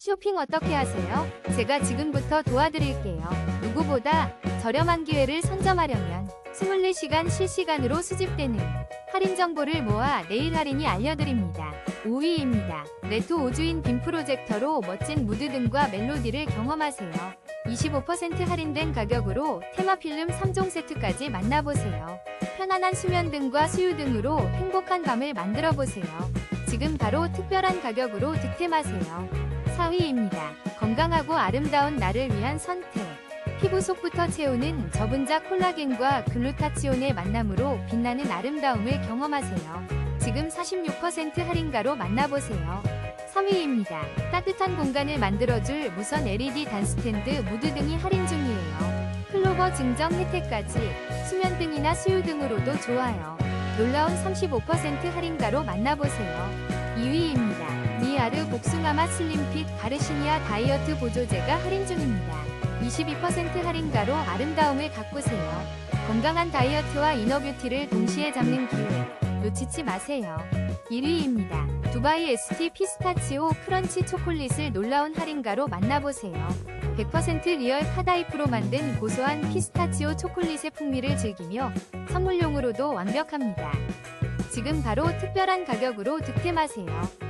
쇼핑 어떻게 하세요? 제가 지금부터 도와드릴게요. 누구보다 저렴한 기회를 선점하려면 24시간 실시간으로 수집되는 할인 정보를 모아 내일 할인이 알려드립니다. 5위입니다. 레토 5주인 빔 프로젝터로 멋진 무드 등과 멜로디를 경험하세요. 25% 할인된 가격으로 테마 필름 3종 세트까지 만나보세요. 편안한 수면 등과 수유 등으로 행복한 밤을 만들어 보세요. 지금 바로 특별한 가격으로 득템하세요. 4위입니다. 건강하고 아름다운 나를 위한 선택. 피부 속부터 채우는 저분자 콜라겐과 글루타치온의 만남으로 빛나는 아름다움을 경험하세요. 지금 46% 할인가로 만나보세요. 3위입니다. 따뜻한 공간을 만들어줄 무선 LED 단스탠드 무드 등이 할인 중이에요. 클로버 증정 혜택까지 수면 등이나 수유 등으로도 좋아요. 놀라운 35% 할인가로 만나보세요. 2위입니다. 미아르 복숭아맛 슬림핏 가르시니아 다이어트 보조제가 할인 중입니다. 22% 할인가로 아름다움을 가꾸세요. 건강한 다이어트와 이너뷰티를 동시에 잡는 기회 놓치지 마세요. 1위입니다. 두바이 ST 피스타치오 크런치 초콜릿을 놀라운 할인가로 만나보세요. 100% 리얼 카다이프로 만든 고소한 피스타치오 초콜릿의 풍미를 즐기며 선물용으로도 완벽합니다. 지금 바로 특별한 가격으로 득템하세요.